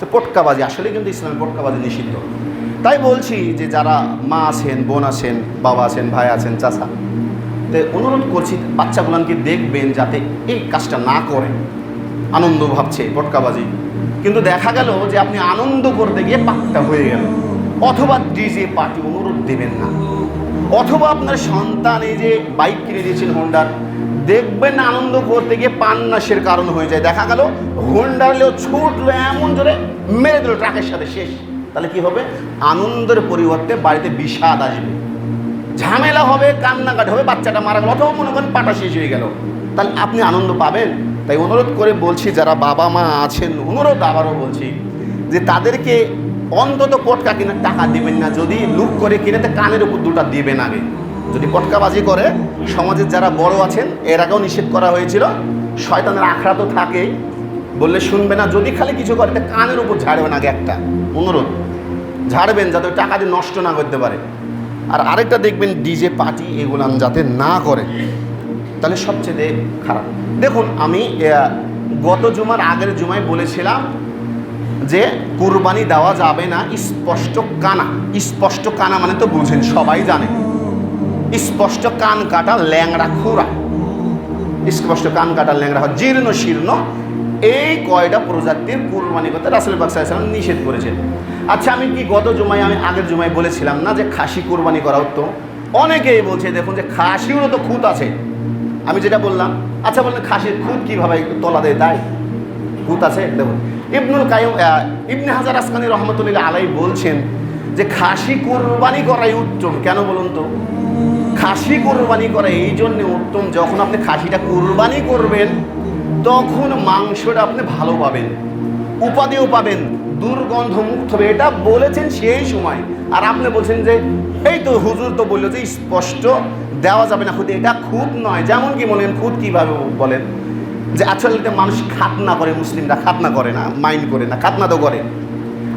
তো পটকাবাজি আসলে কিন্তু ইসলামে পটকাবাজি নিষিদ্ধ। তাই বলছি যে যারা মা আছেন, বোন আছেন, বাবা আছেন, ভাই আছেন, চাচা, তো অনুরোধ করছি বাচ্চাগুলানকে দেখবেন যাতে এই কাজটা না করে। আনন্দ ভাবছে পটকাবাজি। কিন্তু দেখা গেল যে আপনি আনন্দ করতে গিয়ে পাকটা হয়ে গেল। অথবা ডিজে পার্টি অনুরোধ দেবেন না। অথবা আপনার সন্তান এই যে বাইক কিনে দিয়েছেন হোন্ডার দেখবেন আনন্দ করতে গিয়ে পান্নাসের কারণ হয়ে যায়। দেখা গেল হোন্ডার লেও ছুটলো এমন জোরে, মেরে দিল ট্রাকের সাথে শেষ। তাহলে কি হবে? আনন্দের পরিবর্তে বাড়িতে বিষাদ আসবে। ঝামেলা হবে, কান্নাকাটি হবে, বাচ্চাটা মারা গেল, অথবা মনে করেন পাটা শেষ হয়ে গেল। তাহলে আপনি আনন্দ পাবেন? তাই অনুরোধ করে বলছি, যারা বাবা মা আছেন, অনুরোধ আবারও বলছি যে তাদেরকে অন্তত পটকা কিনে টাকা দিবেন না। যদি লুক করে কিনে তো কানের উপর দুটা দিবেন আগে। যদি পটকাবাজি করে, সমাজের যারা বড় আছেন, এর আগেও নিষেধ করা হয়েছিল। শয়তানের আখড়া তো থাকেই। বললে শুনবে না, যদি খালি কিছু করে কানের উপর ঝাড়বেন আগে একটা। অনুরোধ, ঝাড়বেন যাতে টাকা দিয়ে নষ্ট না করতে পারে। আর আরেকটা দেখবেন, ডিজে, পার্টি এগুলান যাতে না করে, তাহলে সবচেয়ে খারাপ। দেখুন, আমি গত জুমার আগের জুমায় বলেছিলাম যে, কুরবানি দেওয়া যাবে না, স্পষ্ট কানা। স্পষ্ট কানা মানে তো বুঝেন, সবাই জানে। স্পষ্ট কান কাটা ল্যাংড়া খুরা। স্পষ্ট কান কাটা ল্যাংড়া জীর্ণ শীর্ণ। এই কয়টা প্রজাতির কুরবানি করতে রাসেল বাক্সাম নিষেধ করেছেন। আচ্ছা আমি কি গত জুমায়, আমি আগের জুমায় বলেছিলাম না যে খাসি কুরবানি করা উত্তম? অনেকেই বলছে, দেখুন যে খাসিরও তো খুঁত আছে। আমি যেটা বললাম আচ্ছা বললেন খাসির খুঁত কীভাবে তলা দেয় তাই খুঁত আছে, দেখুন। ইবনুল কায়ুম ইবনে হাজার আসকানি রহমতুল্লাহ আলাই বলছেন যে খাসি কোরবানি করাই উত্তম। কেন বলুন তো? খাসি কোরবানি করা, এই জন্যে উত্তম, যখন আপনি খাসিটা কোরবানি করবেন, তখন মাংসটা আপনি ভালো পাবেন উপাদেও পাবেন দুর্গন্ধ মুক্ত হবে। এটা বলেছেন সেই সময়। আর আপনি বলছেন যে, এই তো হুজুর তো বলল যে স্পষ্ট, দেওয়া যাবে না, খুদ এটা খুদ নয়। যেমন কি বলেন, খুদ কীভাবে বলেন? যে আসলে এটা মানুষ খাতনা করে, মুসলিমরা খাতনা করে না, মাইন্ড করে না, খাতনা তো করে।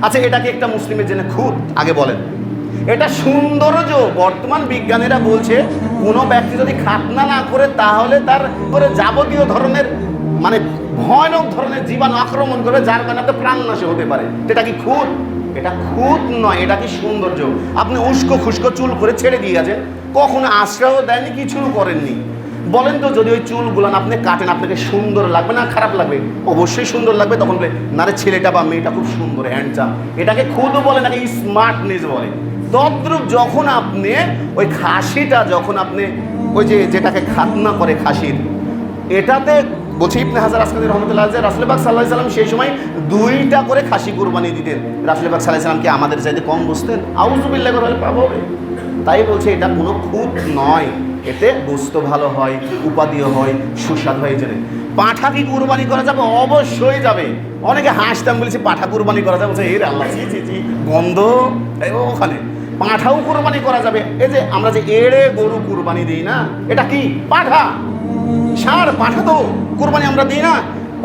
আচ্ছা এটাকে একটা মুসলিমের জন্য খুদ, আগে বলেন। এটা সৌন্দর্য। বর্তমান বিজ্ঞানীরা বলছে, কোনো ব্যক্তি যদি খাতনা না করে, তাহলে তার করে যাবতীয় ধরনের মানে ভয়ানক ধরনের জীবাণু আক্রমণ করে যার কারণে আপনার প্রাণনাশে হতে পারে। এটা কি খুদ এটা খুদ নয়, এটা কি সৌন্দর্য। আপনি উস্কো খুস্কো চুল করে ছেড়ে দিয়ে গেছেন, কখনো আশ্রয়ও দেয়নি কিছু করেননি। বলেন তো, যদি ওই চুলগুলান আপনি কাটেন, আপনাকে সুন্দর লাগবে না খারাপ লাগবে? অবশ্যই সুন্দর লাগবে, তখন বলে, না ছেলেটা বা মেয়েটা খুব সুন্দর হ্যান্ডসাম এটাকে খুদ বলে নাকি স্মার্টনেস বলে। তদ্রুপ যখন আপনি ওই খাসিটা যখন আপনি ওই যে যেটাকে খাতনা করে খাসির এটাতে বলছি ইবনে হাজার আসকানি রহমতুল্লাহ যে রাসুলবাগ সাল্লাহ সাল্লাম সেই সময় দুইটা করে খাসি কুরবানি দিতেন। রাসুলবাগ সাল্লাহ সাল্লাম কি আমাদের চাইতে কম বুঝতেন? আউজুবিল্লাহ করে পাবো তাই বলছে এটা কোনো খুঁত নয়। এতে গোস্ত ভালো হয় উপাদিও হয় সুস্বাদ হয় এই জন্য পাঠা কি কুরবানি করা যাবে? অবশ্যই যাবে। অনেকে হাসতাম বলেছি পাঠা কুরবানি করা যাবে? বলছে, এর আল্লাহ ছি ছি ছি গন্ধ ওখানে। পাঁঠাও কুরবানি করা যাবে। এই যে আমরা যে এড়ে গরু কুরবানি দিই না, এটা কি? পাঠা। ষাঁড় পাঠা তো কুরবানি আমরা দিই না।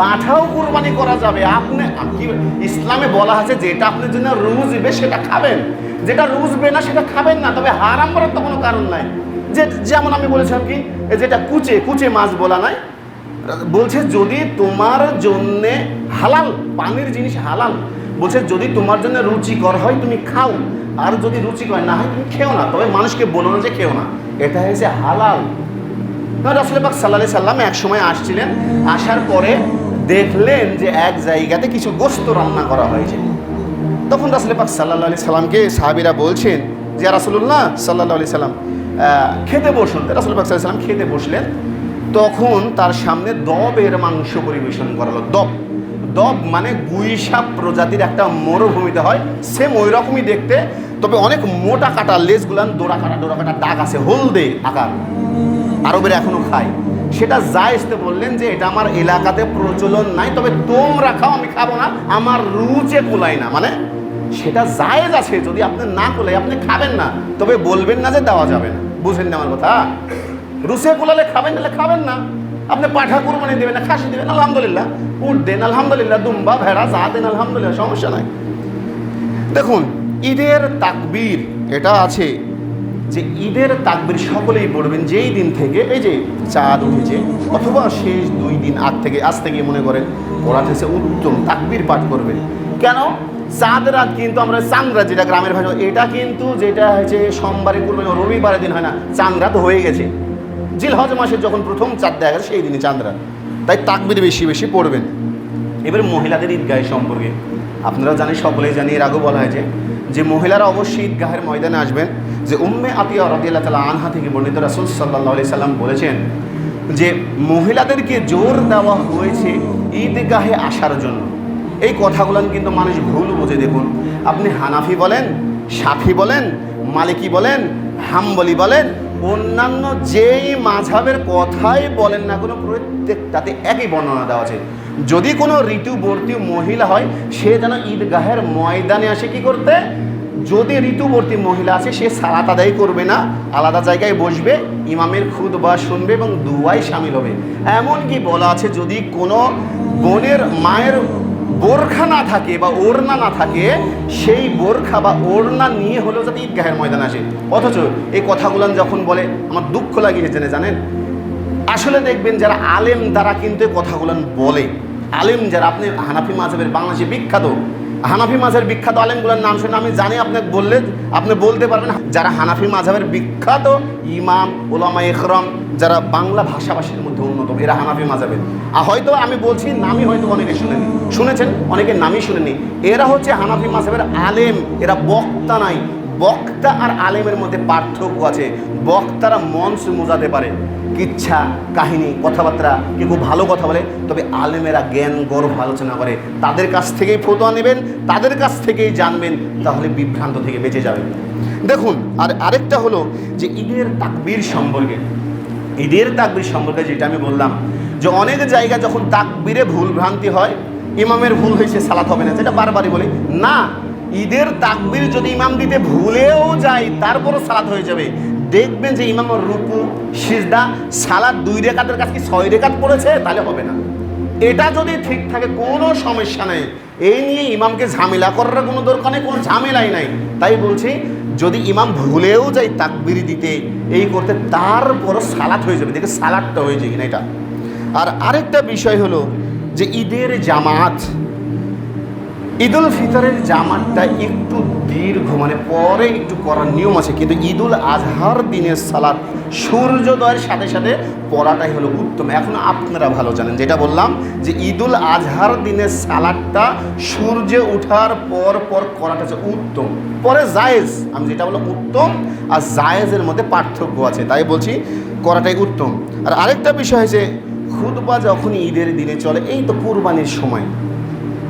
পাঠাও কুরবানি করা যাবে। আপনি কি ইসলামে বলা আছে, যেটা আপনার জন্য রুজবে, সেটা খাবেন। যেটা রুজবে না, সেটা খাবেন না। তবে হারাম করার তো কোনো কারণ নাই। যে, যেমন আমি বলেছিলাম কি যেটা কুচে কুচে মাছ বলা নাই, বলছে যদি তোমার জন্যে হালাল, পানির জিনিস হালাল বলছে, যদি তোমার জন্য রুচিকর হয়, তুমি খাও। আর যদি রুচিকর না হয়, তুমি খেও না। তবে মানুষকে বলো না যে খেও না। এটা হয়েছে হালাল। রসুল পাক সাল্লাহ সাল্লাম এক সময় আসছিলেন। আসার পরে দেখলেন যে এক জায়গাতে কিছু গোস্ত রান্না করা হয়েছে। তখন রাসুল পাক সাল্লাহ আলি সাল্লামকে সাহাবিরা বলছেন যে রাসুল্লাহ সাল্লাহ আলি সাল্লাম খেতে বসুন। রাসুল পাক সাল্লাহ সাল্লাম খেতে বসলেন। তখন তার সামনে দবের মাংস পরিবেশন করালো দব। দব মানে গুইসাপ প্রজাতির একটা মরুভূমিতে হয়। সেম ওই রকমই দেখতে, তবে অনেক মোটা কাটা লেজগুলান, দোড়া কাটা ডোরা কাটা দাগ আছে, হলদে আকার। আরবের এখনও খায়। সেটা যা জায়েজতে বললেন যে এটা আমার এলাকাতে প্রচলন নাই, তবে তোমরা খাও আমি খাব না, আমার রুচে কুলাই না। মানে সেটা জায়েজ আছে, যদি আপনি না কুলাই আপনি খাবেন না, তবে বলবেন না যে দেওয়া যাবে না। বুঝেন না আমার কথা? রুচে কুলালে খাবেন নাহলে খাবেন না। আপনি পাঠা কুরবানি দেবেন না, খাসি দেবেন, আলহামদুলিল্লাহ। উঠ দেন, আলহামদুলিল্লাহ, দুম্বা, ভেড়া, যা দেন, আলহামদুলিল্লাহ, সমস্যা নাই। দেখুন, ঈদের তাকবীর, এটা আছে যে ঈদের তাকবীর সকলেই পড়বেন যেই দিন থেকে, এই যে চাঁদ উঠেছে, অথবা শেষ দুই দিন আগ থেকে, আজ থেকে মনে করেন পড়া থেকে উত্তম তাকবীর পাঠ করবেন। কেন? চাঁদ রাত কিন্তু আমরা চাঁদ রাত যেটা গ্রামের ভাষা, এটা কিন্তু যেটা হয়েছে সোমবারে কুরবানি, রবিবারের দিন হয় না চাঁদ হয়ে গেছে। জিলহজ মাসের যখন প্রথম চাঁদ দেখা গেছে সেই দিনই চাঁদ রাত তাই তাকবির বেশি বেশি পড়বেন। এবার মহিলাদের ঈদগাহের সম্পর্কে। আপনারা জানেন, সকলেই জানি, এর আগেও বলা হয়েছে যে যে মহিলারা অবশ্যই ঈদগাহের ময়দানে আসবেন, যে উম্মে আতিয়া রদিয়াল্লাহ তালা আনহা থেকে বর্ণিত রাসুল সাল্লাহ সাল্লাম বলেছেন যে, মহিলাদেরকে জোর দেওয়া হয়েছে ঈদগাহে আসার জন্য। এই কথাগুলো কিন্তু মানুষ ভুল বোঝে। দেখুন, আপনি হানাফি বলেন, সাফি বলেন, মালিকি বলেন, হাম্বলি বলেন অন্যান্য যেই মাঝাবের কথাই বলেন না কোনো প্রত্যেকটাতে একই বর্ণনা দেওয়া আছে। যদি কোনো ঋতুবর্তী মহিলা হয়, সে যেন ঈদগাহের ময়দানে আসে কি করতে? যদি ঋতুবর্তী মহিলা আছে সে সালাত আদায় করবে না, আলাদা জায়গায় বসবে, ইমামের খুদ বা শুনবে এবং দুয়াই সামিল হবে। এমনকি বলা আছে, যদি কোনো বোনের মায়ের বোরখা না থাকে বা ওড়না না থাকে, সেই বোরখা বা ওড়না নিয়ে হলেও যাতে ঈদগাহের ময়দান আসে। অথচ এই কথাগুলো যখন বলে, আমার দুঃখ লাগিয়ে জেনে জানেন? আসলে দেখবেন যারা আলেম, তারা কিন্তু এই কথাগুলো বলে। আলেম যারা, আপনি হানাফি মাঝহের বাংলাদেশে বিখ্যাত, হানাফি মাঝের বিখ্যাত আলেমগুলোর নাম শুনে আমি জানি আপনাকে বললে, আপনি বলতে পারবেন। যারা হানাফি মাঝহের বিখ্যাত ইমাম ওলামা ইকরম যারা বাংলা ভাষাভাষীর মধ্যে অন্যতম, এরা হানাফি মাঝহের আর হয়তো আমি বলছি নামই হয়তো অনেকে শুনেনি। শুনেছেন? অনেকে নামই শুনেনি। এরা হচ্ছে হানাফি মাঝহের আলেম। এরা বক্তা নাই। বক্তা আর আলেমের মধ্যে পার্থক্য আছে। বক্তারা মঞ্চ মোজাতে পারে। কিচ্ছা, কাহিনী, কথাবার্তা, কেউ খুব ভালো কথা বলে, তবে আলেমেরা জ্ঞান, গর্ব আলোচনা করে। তাদের কাছ থেকেই ফতোয়া নেবেন, তাদের কাছ থেকেই জানবেন, তাহলে বিভ্রান্ত থেকে বেঁচে যাবেন। দেখুন, আর আরেকটা হলো যে ঈদের তাকবীর সম্পর্কে। ঈদের তাকবির সম্পর্কে যেটা আমি বললাম, যে অনেক জায়গা যখন তাকবিরে ভুল ভ্রান্তি হয়, ইমামের ভুল হয়েছে, সালাত হবে না যেটা বারবারই বলি। না, ঈদের তাকবির যদি ইমাম দিতে ভুলেও যায়, তারপরও সালাত হয়ে যাবে। দেখবেন যে ইমামের রুকু, সিজদা সালাদ দুই রেখাতের কাছে কি ছয় রেখাত পড়েছে? তাহলে হবে না। এটা যদি ঠিক থাকে, কোনো সমস্যা নেই। এই নিয়ে ইমামকে ঝামেলা করার কোনো দরকার নেই, কোনো ঝামেলাই নাই। তাই বলছি যদি ইমাম ভুলেও যায় তাকবিরি দিতে, এই করতে, তারপরও সালাত হয়ে যাবে। দেখে সালাদটা হয়ে যায় কিনা এটা। আর আরেকটা বিষয় হলো যে ঈদের জামাত ঈদুল ফিতরের জামাতটা একটু দীর্ঘ মানে পরে একটু করার নিয়ম আছে, কিন্তু ঈদুল আজহার দিনের সালাদ সূর্যোদয়ের সাথে সাথে পড়াটাই হলো উত্তম। এখন আপনারা ভালো জানেন, যেটা বললাম যে ঈদুল আজহার দিনের সালাদটা সূর্য ওঠার পর পর করাটা হচ্ছে উত্তম। পরে জায়েজ, আমি যেটা বললাম উত্তম আর জায়েজের মধ্যে পার্থক্য আছে, তাই বলছি করাটাই উত্তম। আর আরেকটা বিষয় হয়েছে খুদবা যখন ঈদের দিনে চলে, এই তো কুরবানির সময়।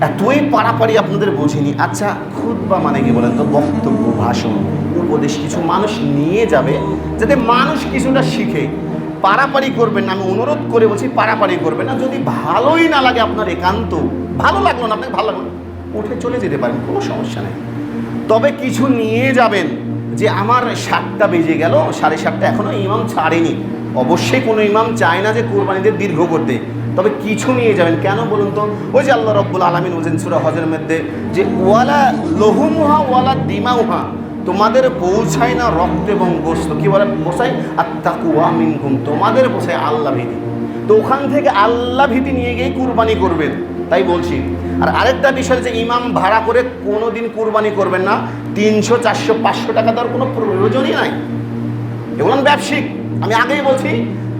এতই পাড়াপাড়ি আপনাদের বোঝেনি। আচ্ছা খুদবা মানে কি বলেন তো? বক্তব্য, ভাষণ, উপদেশ কিছু মানুষ নিয়ে যাবে যাতে মানুষ কিছুটা শিখে। পাড়াপাড়ি করবেন না, আমি অনুরোধ করে বলছি পাড়াপাড়ি করবেন না। যদি ভালোই না লাগে আপনার একান্ত, ভালো লাগল না, আপনাকে ভালো লাগল উঠে চলে যেতে পারেন, কোনো সমস্যা নেই। তবে কিছু নিয়ে যাবেন যে আমার সাতটা বেজে গেল, সাড়ে সাতটা এখনও ইমাম ছাড়েনি। অবশ্যই কোনো ইমাম চায় না যে কোরবানিদের দীর্ঘ করতে। তবে কিছু নিয়ে যাবেন। কেন বলুন তো? ওই যে আল্লাহ রব্বুল আলমিন ওজেন সুরা হজের মধ্যে যে, ওয়ালা লহুমুহা ওয়ালা দিমাউহা তোমাদের পৌঁছায় না রক্ত এবং গোস্ত। কি বলে? পোষায় আর তাকুয়া মিনকুম তোমাদের পোষায় আল্লাহ ভীতি। তো ওখান থেকে আল্লাহ ভীতি নিয়ে গিয়েই কুরবানি করবেন। তাই বলছি। আর আরেকটা বিষয় যে, ইমাম ভাড়া করে কোনো দিন কুরবানি করবেন না। তিনশো, চারশো, পাঁচশো টাকা দেওয়ার কোনো প্রয়োজনই নাই। এগুলো ব্যবসায়িক। আমি আগেই বলছি,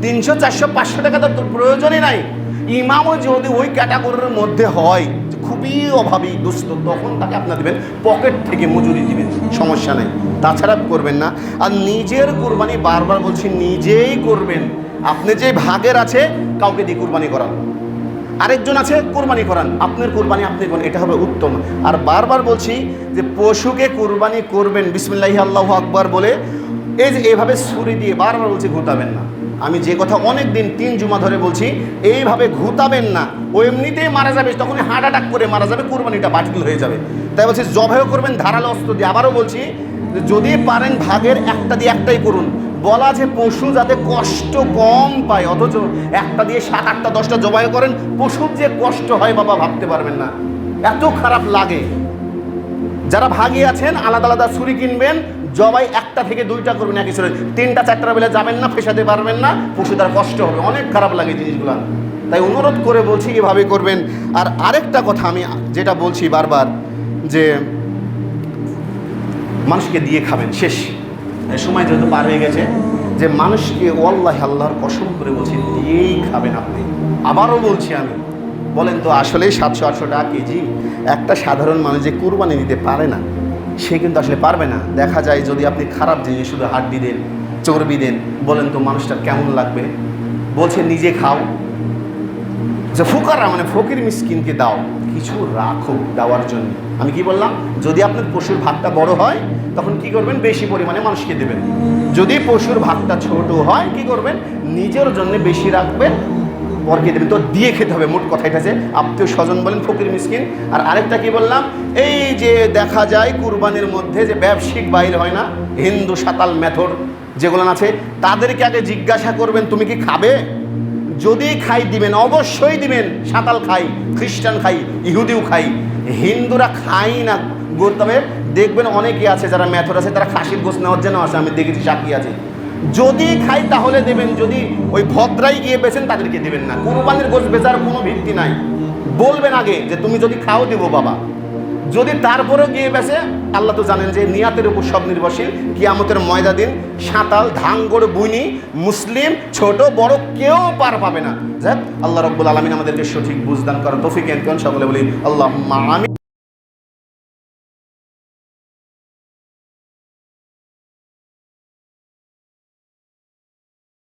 তিনশো, চারশো, পাঁচশো টাকা তো প্রয়োজনই নাই। ইমামও যদি ওই ক্যাটাগরির মধ্যে হয়, খুবই অভাবী, দুস্থ, তখন তাকে আপনার দেবেন পকেট থেকে মজুরি দিবেন, সমস্যা নেই। তাছাড়া করবেন না। আর নিজের কোরবানি বারবার বলছি, নিজেই করবেন। আপনি যে ভাগের আছে, কাউকে দিয়ে কোরবানি করান। আরেকজন আছে, কোরবানি করান। আপনার কোরবানি, আপনি করেন, এটা হবে উত্তম। আর বারবার বলছি যে, পশুকে কোরবানি করবেন, বিসমিল্লাহি আল্লাহ আকবর বলে এই যে এইভাবে ছুরি দিয়ে বারবার বলছি ঘুতাবেন না। আমি যে কথা অনেক দিন তিন জুমা ধরে বলছি, এইভাবে ঘুতাবেন না। ও এমনিতেই মারা যাবে, তখনই হার্ট অ্যাটাক করে মারা যাবে, কোরবানিটা বাতিল হয়ে যাবে। তাই বলছি জবাইও করবেন, ধারালো অস্ত্র দিয়ে। আবারও বলছি যে যদি পারেন ভাগের একটা দিয়ে একটাই করুন। বলা আছে, পশু যাতে কষ্ট কম পায়, অথচ একটা দিয়ে সাত আটটা, দশটা জবাই করেন পশুর যে কষ্ট হয় বাবা, ভাবতে পারবেন না। এত খারাপ লাগে। যারা ভাগি আছেন, আলাদা আলাদা ছুরি কিনবেন জবাই একটা থেকে দুইটা করবেন একই ছুরি তিনটা, চারটা বেলা যাবেন না ফেসাতে পারবেন না পশু তার কষ্ট হবে, অনেক খারাপ লাগে জিনিসগুলো। তাই অনুরোধ করে বলছি এভাবে করবেন। আর আরেকটা কথা আমি যেটা বলছি বারবার, যে মানুষকে দিয়ে খাবেন, শেষ। সময় যেহেতু পার হয়ে গেছে, যে মানুষকে ওয়াল্লাহ আল্লাহর কসম করে বলছি, দিয়েই খাবেন আপনি। আবারও বলছি আমি, বলেন তো আসলে সাতশো আটশো টাকা কেজি? একটা সাধারণ মানুষ যে কুরবানি দিতে পারে না সে কিন্তু আসলে পারবে না। দেখা যায় যদি আপনি খারাপ জিনিস, শুধু হাড্ডি দেন, চর্বি দেন, বলেন তো মানুষটা কেমন লাগবে? বলছে, নিজে খাও। যে ফুকারা মানে ফকির মিসকিনকে দাও। কিছু রাখো দেওয়ার জন্য। আমি কি বললাম? যদি আপনার পশুর ভাগটা বড় হয়, তখন কি করবেন? বেশি পরিমাণে মানুষকে দেবেন। যদি পশুর ভাগটা ছোট হয়, কি করবেন? নিজের জন্য বেশি রাখবেন। পরকে দেবেন তো দিয়ে খেতে হবে, মোট কথা এটা যে আত্মীয় স্বজন বলেন, ফকির, মিসকিন। আর আরেকটা কি বললাম? এই যে দেখা যায় কুরবানির মধ্যে যে ব্যবসায়িক বাইর হয় না, হিন্দু সাতাল মেথড যেগুলো আছে, তাদেরকে আগে জিজ্ঞাসা করবেন, তুমি কি খাবে? যদি খাই দিবেন, অবশ্যই দিবেন। সাঁতাল খাই, খ্রিস্টান খাই, ইহুদিও খাই। হিন্দুরা খাই না। তবে দেখবেন অনেকে আছে যারা মেথড আছে, তারা খাসির গোস নেওয়ার জন্য আসে, আমি দেখেছি, সাক্ষী আছে। যদি খাই তাহলে দেবেন, যদি ওই ভদ্রাই গিয়ে বেছেন তাদেরকে দেবেন না। কোরবানির গোস বেচার কোনো ভিত্তি নাই। বলবেন আগে যে তুমি যদি খাও দেবো বাবা। যদি তারপরেও গিয়ে বেসে আল্লাহ তো জানেন যে নিয়াতের উপর সব নির্ভরশীল। কিয়ামতের ময়দা দিন, সাঁতাল ধাঙ্গড় বুইনি, মুসলিম, ছোট, বড় কেউ পার পাবে না। যাক, আল্লাহ রব্বুল আলমিন আমাদেরকে সঠিক বুঝদান করার তফিক এনকন সকলে বলি আল্লাহ আমি